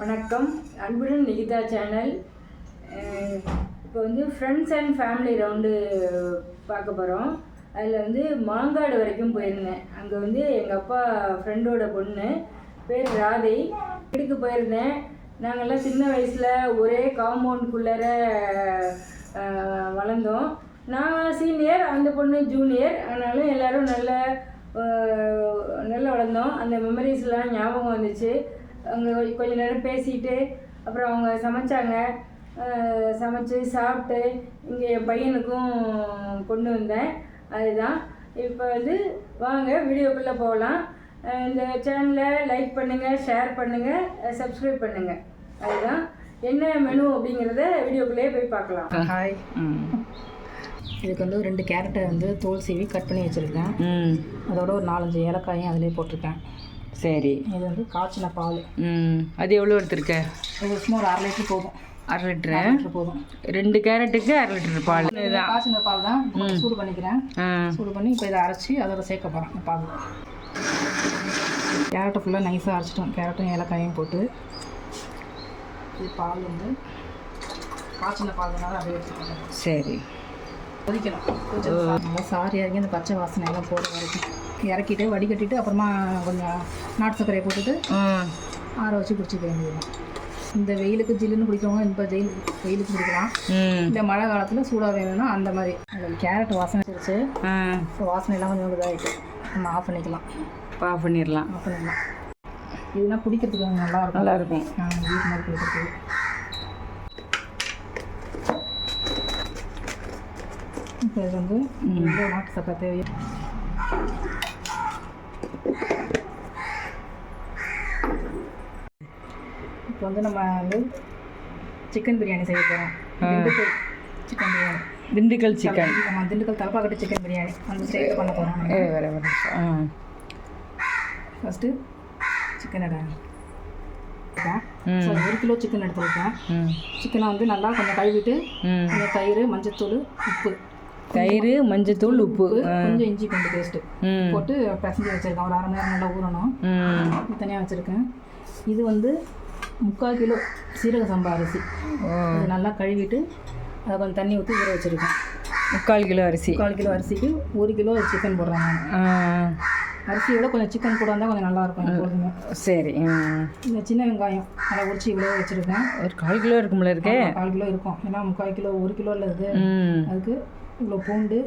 வணக்கம். அன்புடன் நிகிதா சேனல். இப்போ வந்து ஃப்ரெண்ட்ஸ் அண்ட் ஃபேமிலி ரவுண்டு பார்க்க போகிறோம் அதில் வந்து மாங்காடு வரைக்கும் போயிருந்தேன். அங்கே வந்து எங்கள் அப்பா ஃப்ரெண்டோட பொண்ணு பேர் ராதை. வீட்டுக்கு போயிருந்தேன். நாங்கள்லாம் சின்ன வயசில் ஒரே காம்பவுண்டுக்குள்ளார வளர்ந்தோம். நான் சீனியர் அந்த பொண்ணு ஜூனியர் ஆனாலும் எல்லோரும் நல்ல நல்லா வளர்ந்தோம். அந்த மெமரிஸ்லாம் ஞாபகம் வந்துச்சு. அங்கே கொஞ்ச நேரம் பேசிட்டு அப்புறம் அவங்க சமைச்சாங்க. சமைச்சு சாப்பிட்டு இங்கே என் பையனுக்கும் கொண்டு வந்தேன். அதுதான். இப்போ வந்து வாங்க வீடியோக்குள்ளே போகலாம். இந்த சேனலை லைக் பண்ணுங்கள் ஷேர் பண்ணுங்கள் சப்ஸ்கிரைப் பண்ணுங்கள் அதுதான். என்ன மெனு அப்படிங்கிறத வீடியோக்குள்ளேயே போய் பார்க்கலாம். ஹாய் இதுக்கு வந்து ஒரு ரெண்டு கேரட்டை வந்து தோல் சீவி கட் பண்ணி வச்சுருக்கேன். ம். அதோட ஒரு நாலஞ்சு ஏலக்காயும் அதிலே போட்டிருக்கேன். சரி. இது வந்து காய்ச்சின பால். ம் அது எவ்வளோ எடுத்திருக்க? இது சும்மா ஒரு அரை லிட்டர் போதும். அரை லிட்டரு? போதும். ரெண்டு கேரட்டுக்கு அரை லிட்டர் பால். காய்ச்சின பால் தான். சூடு பண்ணிக்கிறேன். சூடு பண்ணி இப்போ இதை அரைச்சி அதோட சேர்க்க போகிறேன் இந்த பால். கேரட்டை ஃபுல்லாக நைஸாக அரைச்சிட்டோம். கேரட்டும் ஏலக்காயும் போட்டு. இது பால் வந்து காய்ச்சின பால் தானே அப்படியே வச்சுக்கோங்க சரி. கொதிக்கணும். கொஞ்சம் நல்லா சாரி இறங்கி அந்த பச்சை வாசனை எல்லாம் போகிற வரைக்கும். இறக்கிட்டு வடிகட்டிட்டு அப்புறமா கொஞ்சம் நாட்டு சர்க்கரையை போட்டுட்டு ஆற வச்சு குடிச்சிக்க வேண்டியதுதான். இந்த வெயிலுக்கு ஜில்லுன்னு குடிக்கிறவங்க இந்த ஜெயில் வெயிலுக்கு குடிக்கலாம். இந்த மழை காலத்தில் சூடாக வேணும்னா அந்த மாதிரி. கேரட் வாசனை வச்சு ஆ. இப்போ வாசனை எல்லாம் கொஞ்சம் இதாகிட்டு நம்ம ஆஃப் பண்ணிக்கலாம். ஆஃப் பண்ணிடலாம். ஆஃப் பண்ணிடலாம். இதுனா குடிக்கிறதுக்கு நல்லா இருக்கும். நல்லா இருக்கும் வீட்டு மாதிரி குடிக்கிறதுக்கு. இப்போ இது வந்து நாட்டு சக்கரை தேவையோ? வந்து நம்ம வந்து சிக்கன் பிரியாணி செய்ய போகிறோம் திண்டுக்கல் சிக்கன் பிரியாணி. திண்டுக்கல் சிக்கன் நம்ம திண்டுக்கல் தலப்பாக்கட்டு சிக்கன் பிரியாணி. அந்த ஸ்டைலில் பண்ண போகிறோம் ஏ வர வர ஆ. First chicken. ஸோ ஒரு கிலோ சிக்கன் எடுத்துருக்கேன் சிக்கனை வந்து நல்லா கொஞ்சம் கழுவிட்டு கொஞ்சம் தயிர் மஞ்சத்தூள் உப்பு. தயிர் மஞ்சத்தூள் உப்பு. கொஞ்சம் இஞ்சி பூண்டு பேஸ்ட்டு போட்டு பிசைஞ்சு வச்சுருக்கேன். ஒரு அரை மணி நேரம் நல்லா ஊறணும். தனியாக வச்சுருக்கேன். இது வந்து முக்கால் கிலோ சீரக சம்பா அரிசி. அது நல்லா கழுவிட்டு அதை கொஞ்சம் தண்ணி ஊற்றி ஊற வச்சுருக்கேன். முக்கால் கிலோ அரிசி. முக்கால் கிலோ அரிசிக்கு ஒரு கிலோ சிக்கன் ஆ. அரிசியோட கொஞ்சம் சிக்கன் கூட இருந்தால் கொஞ்சம் நல்லாயிருக்கும் எப்பொழுதுமே சரி இந்த சின்ன வெங்காயம் அதை உரிச்சு இவ்வளோ வச்சுருக்கேன். ஒரு கால் கிலோ இருக்கும்ல இருக்கே? கால் கிலோ இருக்கும். ஏன்னா முக்கால் கிலோ ஒரு கிலோ ம். அதுக்கு இவ்வளோ பூண்டு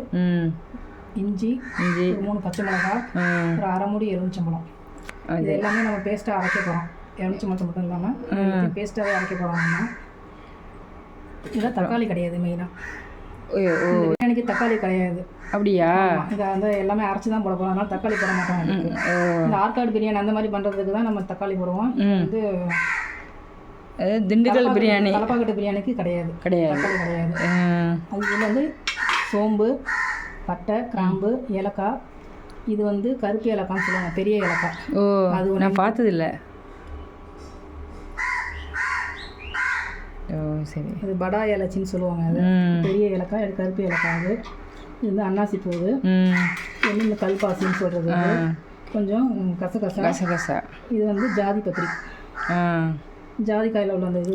இஞ்சி இஞ்சி. மூணு பச்சை மிளகாய் ஒரு அரை மூடி எலுமிச்சம்பழம். இது எல்லாமே நம்ம பேஸ்ட்டாக அரைக்க போகிறோம் எலுமிச்சம்பழத்தை மட்டும் இல்லாமல் பேஸ்ட்டாகவே அரைக்க போகிறோம் நம்ம இதில் தக்காளி கிடையாது மெயினாக பிரியாணிக்கு தக்காளி கிடையாது. அப்படியா? இதை வந்து எல்லாமே அரைச்சி தான் போட போகிறோம் அதனால தக்காளி போட மாட்டோம் இந்த ஆற்காடு பிரியாணி அந்த மாதிரி பண்ணுறதுக்கு தான் நம்ம தக்காளி போடுவோம். அது திண்டுக்கல் பிரியாணி. தலப்பாக்கட்டு பிரியாணிக்கு கிடையாது. கிடையாது. தக்காளி கிடையாது. அது வந்து சோம்பு பட்டை கிராம்பு ஏலக்காய். இது வந்து கருப்பு ஏலக்காய்னு சொல்லுவாங்க. பெரிய ஏலக்காய். ஓ அது நான் பார்த்ததில்ல ஓ சரி. இது படா ஏலச்சின்னு சொல்லுவாங்க அது. பெரிய ஏலக்காய் அது கருப்பு ஏலக்காய் அது. இது வந்து அன்னாசி இது வந்து இந்த கல்பாசின்னு சொல்கிறது கொஞ்சம் கசகசா. கசகசா. இது வந்து ஜாதி பத்திரி. ஜாதிக்காயில் உள்ள அந்த இது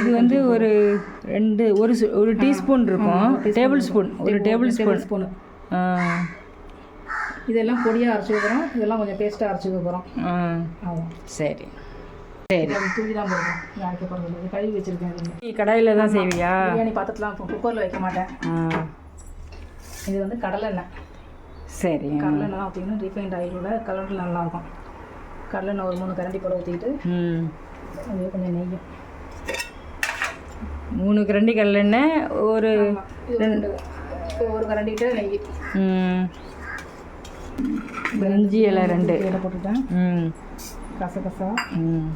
இது வந்து ஒரு ரெண்டு ஒரு ஒரு டீஸ்பூன் இருக்கும். Tablespoon. ஒரு டேபிள் ஸ்பூன். ஸ்பூனு. இதெல்லாம் பொடியாக அரைச்சி வைக்கிறோம். இதெல்லாம் கொஞ்சம் பேஸ்ட்டாக அரைச்சி வைக்கிறோம். சரி. சரி. தூக்கி தான் இது கழுவி வச்சுருக்கேன் நீ கடாயில் தான் செய்வியா? பிரியாணி பாத்திரத்துலாம் குக்கரில் வைக்க மாட்டேன். இது வந்து கடலெண்ணெய் சரி. தான் ஊற்றிக்கணும் ரீஃபைண்ட் ஆயிலோட கலர் நல்லாயிருக்கும். கடலெண்ணெய் ஒரு மூணு கரண்டி போட ஊற்றிக்கிட்டு ம். அது கொஞ்சம் நெய்யும். மூணு கரண்டி கடலெண்ணெய் ஒரு ரெண்டு. ஒரு கரண்டிக்கிட்ட நெய். இஞ்சி இலை ரெண்டு. இதில் போட்டுட்டேன். ம். கசகசா. ம்.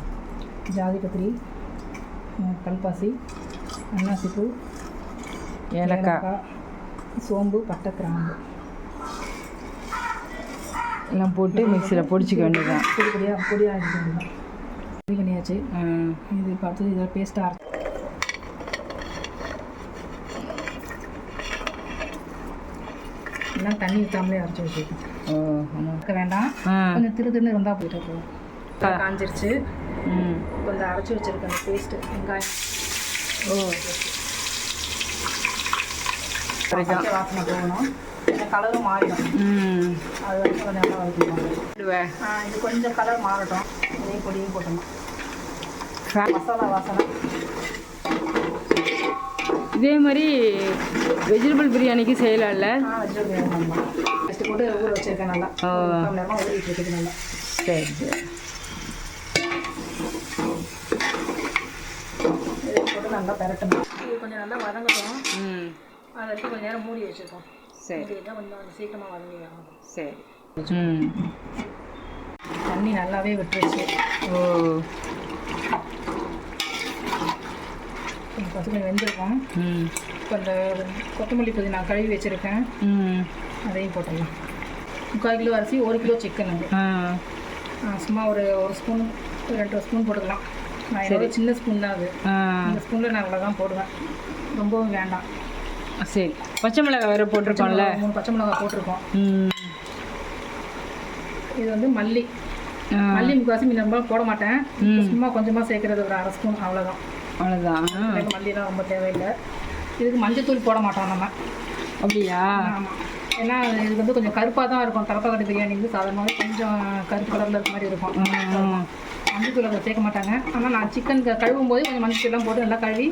ஜாதி பத்திரி கல்பாசி அன்னாசிப்பூ ஏலக்காய். சோம்பு பட்டை கிராம்பு எல்லாம் போட்டு மிக்சியில் பொடிச்சிக்க வேண்டியதுதான். பொடி பொடியாக பொடியாக பண்ணியாச்சு. இது பார்த்து இதை பேஸ்ட்டாக அரைச்சி. எல்லாம் தண்ணி ஊற்றாமலே அரைச்சி வச்சுருக்கோம் ஓ ஆமாம் வேண்டாம். கொஞ்சம் திரு திருன்னு இருந்தால் போயிட்டு போகும் காஞ்சிருச்சு. இப்போ இந்த அரைச்சி வச்சிருக்க அந்த பேஸ்ட்டு வெங்காயம். ஓ. வாசனை போகணும். கலரும் மாறிடும். ம். அது வரைக்கும் கொஞ்சம் நல்லா ஆ, இது கொஞ்சம் கலர் மாறட்டும். இதையும் பொடியும் போட்டணும் மசாலா வாசனை. இதே மாதிரி வெஜிடபிள் பிரியாணிக்கு செய்யலாம்ல? நம்ம ஃபஸ்ட்டு போட்டு ஊற வச்சிருக்கேன் நல்லா. நேரமாக ஊறிட்டு இருக்குது நல்லா. சரி சரி இதை போட்டு நல்லா பெரட்டணும். இது கொஞ்சம் நல்லா வதங்கட்டும். ம். அதை எடுத்து கொஞ்சம் நேரம் மூடி வச்சுருக்கோம். சரி. கொஞ்சம் சீக்கிரமாக வதங்கி ஆகும் சரி. ம். தண்ணி நல்லாவே விட்டுருச்சு. ஓ. கொஞ்சம் வெந்திருக்கும். ம். இப்போ இந்த கொத்தமல்லி புதினா நான் கழுவி வச்சுருக்கேன். ம். அதையும் போட்டுடலாம். முக்கால் கிலோ அரிசி ஒரு கிலோ சிக்கன் சும்மா ஒரு ஒரு ஸ்பூன் ஒரு ரெண்டு ஸ்பூன் போட்டுக்கலாம். நான் என்னோட சின்ன ஸ்பூன் தான் அது இந்த ஸ்பூனில் நான் அவ்வளோ தான் போடுவேன். ரொம்பவும் வேண்டாம். சரி. பச்சை மிளகாய் வேறு போட்டிருக்கோம்ல. மூணு பச்சை மிளகாய் போட்டிருக்கோம். ம். இது வந்து மல்லி. மல்லி முக்காசி ரொம்ப போட மாட்டேன். சும்மா கொஞ்சமாக சேர்க்கறது ஒரு அரை ஸ்பூன் அவ்வளோதான். அவ்வளோதான். எனக்கு மல்லிலாம் ரொம்ப தேவையில்லை. இதுக்கு மஞ்சத்தூள் போட மாட்டோம் நம்ம. அப்படியா? ஆமாம் ஏன்னா இது வந்து கொஞ்சம் கருப்பாக தான் இருக்கும். தலப்பாக்கட்டு பிரியாணி வந்து சாதாரணமாக கொஞ்சம் கருப்பு கலரில் இருக்க மாதிரி இருக்கும். மஞ்சத்தூள் அதை சேர்க்க மாட்டாங்க. ஆனால் நான் சிக்கன் கழுவும் போது கொஞ்சம் மஞ்சத்தூள்லாம் போட்டு நல்லா கழுவி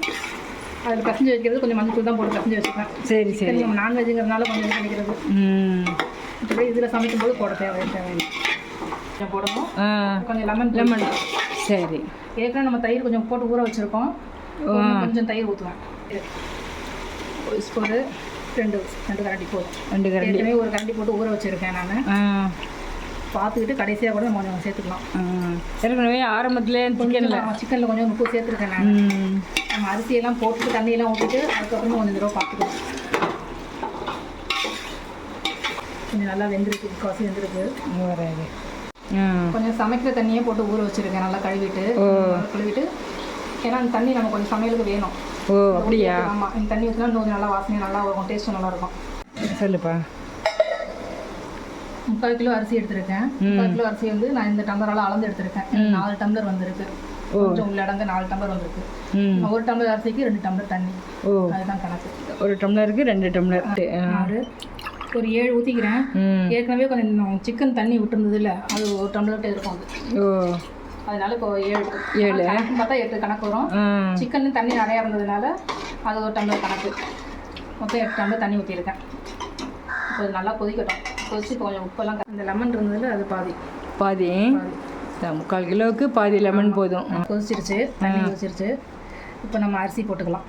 அதில் பசஞ்சு வைக்கிறது கொஞ்சம் மஞ்சத்தூள் தான் போட்டு பசஞ்சு வச்சுப்பேன். சரி சரி. நம்ம நான்வெஜ்ங்கிறதுனால கொஞ்சம் இது பண்ணிக்கிறது. ம். மற்றபடி இதில் சமைக்கும் போது போட தேவை தேவையில்லை போடணும். கொஞ்சம் லெமன் லெமன் சரி. ஏற்கனவே நம்ம தயிர் கொஞ்சம் போட்டு ஊற வச்சுருக்கோம். கொஞ்சம் தயிர் ஊற்றுவேன் ஒரு ஸ்பூனு ரெண்டு ரெண்டு கரண்டி போதும். ரெண்டு கரண்டி. ஒரு கரண்டி போட்டு ஊற வச்சுருக்கேன் நான். பார்த்துக்கிட்டு கடைசியாக கூட கொஞ்சம் சேர்த்துக்கலாம். ஏற்கனவே ஆரம்பத்திலே சிக்கனில் சிக்கனில் கொஞ்சம் உப்பு சேர்த்துருக்கேன் நான். நம்ம அரிசியெல்லாம் போட்டுட்டு தண்ணியெல்லாம் ஊற்றிட்டு அதுக்கப்புறமா கொஞ்சம் தடவை பார்த்துக்கலாம். கொஞ்சம் நல்லா வெந்திருக்கு முக்கால்வாசி வெந்திருக்கு. வராது. கொஞ்சம் சமைக்கிற தண்ணியே போட்டு ஊற வச்சுருக்கேன் நல்லா கழுவிட்டு கழுவிட்டு. ஏன்னா அந்த தண்ணி நம்ம கொஞ்சம் சமையலுக்கு வேணும். ஓ அப்படியா? ஆமாம் இந்த தண்ணி ஊற்றினா இன்னும் கொஞ்சம் நல்லா வாசனை நல்லா இருக்கும் டேஸ்ட்டும் நல்லா இருக்கும். சொல்லுப்பா. முக்கால் கிலோ அரிசி எடுத்திருக்கேன். முக்கால் கிலோ அரிசி வந்து நான் இந்த டம்ளரால் அளந்து எடுத்திருக்கேன். நாலு டம்ளர் வந்திருக்கு. கொஞ்சம் உள்ளடங்க நாலு டம்ளர் வந்திருக்கு. ஒரு டம்ளர் அரிசிக்கு ரெண்டு டம்ளர் தண்ணி. அதுதான் கணக்கு. ஒரு டம்ளருக்கு ரெண்டு டம்ளர். ஆறு ஒரு ஏழு ஊற்றிக்கிறேன் ஏற்கனவே கொஞ்சம் சிக்கன் தண்ணி விட்டுருந்தது இல்லை அது ஒரு டம்ளர்கிட்ட இருக்கும் அது. ஓ. அதனால இப்போ ஏழு. ஏழு. பார்த்தா எட்டு கணக்கு வரும். சிக்கன் தண்ணி நிறையா இருந்ததுனால அது ஒரு டம்ளர் கணக்கு. மொத்தம் எட்டு டம்ளர் தண்ணி ஊற்றிருக்கேன் இப்போ நல்லா கொதிக்கட்டும். கொதிச்சு இப்போ கொஞ்சம் உப்பெல்லாம் இந்த லெமன் இருந்ததுல அது பாதி. பாதி? முக்கால் கிலோவுக்கு பாதி லெமன் போதும். கொதிச்சிருச்சு. தண்ணி கொதிச்சிருச்சு. இப்போ நம்ம அரிசி போட்டுக்கலாம்.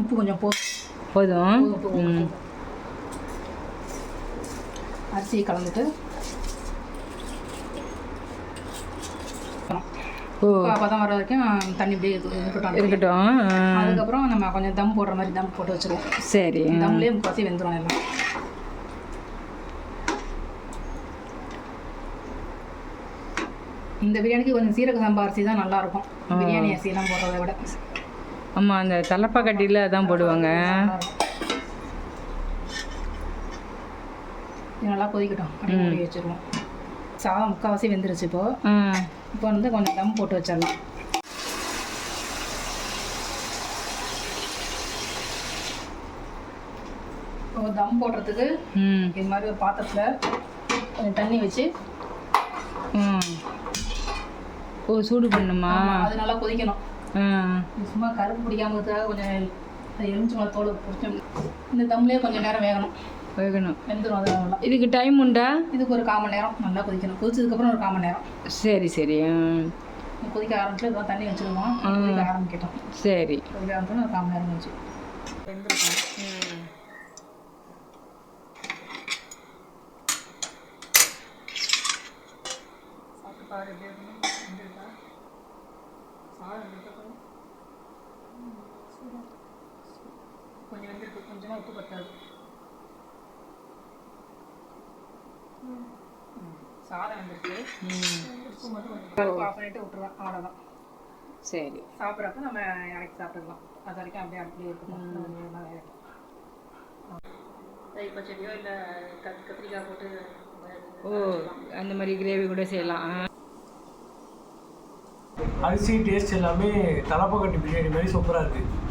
உப்பு கொஞ்சம் போ போதும். அரிசியை கலந்துட்டு பதம் வர வரைக்கும் தண்ணி இப்படியே இருக்கு- இருக்கட்டும். அதுக்கப்புறம் நம்ம கொஞ்சம் தம் போடுற மாதிரி தம் போட்டு வச்சுருவோம். சரி. தம்லேயே முக்காசி வெந்துடும் எல்லாம். இந்த பிரியாணிக்கு கொஞ்சம் சீரக சம்பா அரிசி தான் நல்லா இருக்கும் பிரியாணி அரிசியெல்லாம் போடுறதை விட. ஆமாம் அந்த தலப்பா கட்டியில் அதான் போடுவாங்க. நல்லா கொதிக்கட்டும். வச்சிருவோம். சாதம் முக்கால்வாசி வெந்துருச்சு இப்போ. ஆ. இப்போ வந்து கொஞ்சம் தம் போட்டு வச்சிடலாம். இப்போ தம் போடுறதுக்கு இது மாதிரி ஒரு பாத்திரத்தில் கொஞ்சம் தண்ணி வச்சு ஓ சூடு பண்ணுமா அது நல்லா கொதிக்கணும். சும்மா கருப்பு பிடிக்காமதுக்காக கொஞ்சம் எலுமிச்சம்பழ தோல் பிடிச்சோம் இந்த தம்லேயே கொஞ்சம் நேரம் வேகணும். வேகணும். இதுக்கு டைம் உண்டா? இதுக்கு ஒரு கால் மணி நேரம். நல்லா கொதிக்கணும். கொதிச்சதுக்கப்புறம் ஒரு கால் மணி நேரம். சரி சரி. ஆ. கொதிக்க ஆரம்பிச்சு இதெல்லாம் தண்ணி வச்சுருவோம் கொதிக்க ஆரம்பிக்கட்டும். சரி. கொதிக்க ஆரம்பிச்சோன்னா ஒரு கால் மணி நேரம் சூடா. கொஞ்சம் வெந்திருக்கு. கொஞ்சமாக உப்பு பத்தாது. சாதம் வெந்திருக்கு உப்பு மட்டும் கொஞ்சம் ஆஃப் பண்ணிட்டு விட்டுருவேன். அவ்வளோதான் சரி. சாப்பிட்றப்ப நம்ம இறக்கி சாப்பிட்டுக்கலாம் அது வரைக்கும் அப்படியே அப்படியே இருக்கும் பச்சடியோ இல்லை கத் கத்திரிக்காய் போட்டு ஓ அந்த மாதிரி கிரேவி கூட செய்யலாம். அரிசி டேஸ்ட் எல்லாமே தலப்பக்கட்டு பிரியாணி மாதிரி சூப்பராக இருக்குது